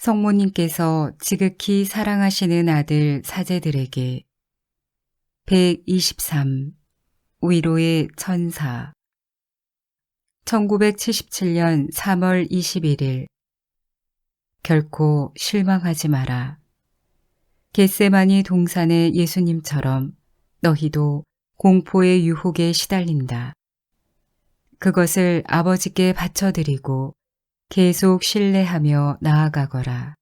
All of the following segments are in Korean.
성모님께서 지극히 사랑하시는 아들 사제들에게 123 위로의 천사 1977년 3월 21일 결코 실망하지 마라. 겟세마니 동산의 예수님처럼 너희도 공포의 유혹에 시달린다. 그것을 아버지께 바쳐드리고 계속 신뢰하며 나아가거라.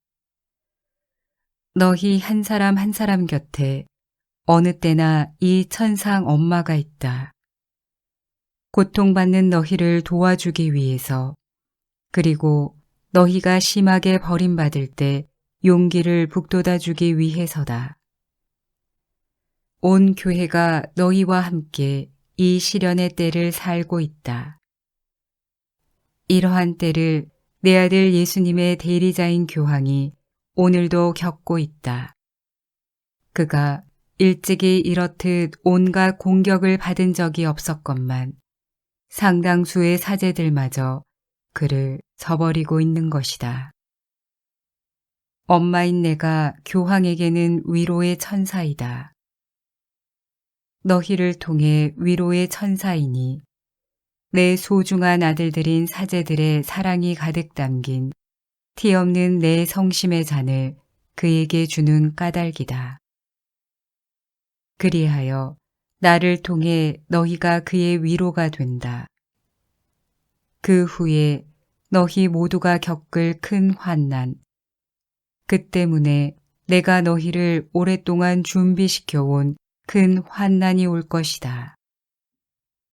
너희 한 사람 한 사람 곁에 어느 때나 이 천상 엄마가 있다. 고통받는 너희를 도와주기 위해서 그리고 너희가 심하게 버림받을 때 용기를 북돋아주기 위해서다. 온 교회가 너희와 함께 이 시련의 때를 살고 있다. 이러한 때를 내 아들 예수님의 대리자인 교황이 오늘도 겪고 있다. 그가 일찍이 이렇듯 온갖 공격을 받은 적이 없었건만 상당수의 사제들마저 그를 저버리고 있는 것이다. 엄마인 내가 교황에게는 위로의 천사이다. 너희를 통해 위로의 천사이니 내 소중한 아들들인 사제들의 사랑이 가득 담긴 티 없는 내 성심의 잔을 그에게 주는 까닭이다. 그리하여 나를 통해 너희가 그의 위로가 된다. 그 후에 너희 모두가 겪을 큰 환난. 그 때문에 내가 너희를 오랫동안 준비시켜 온 큰 환난이 올 것이다.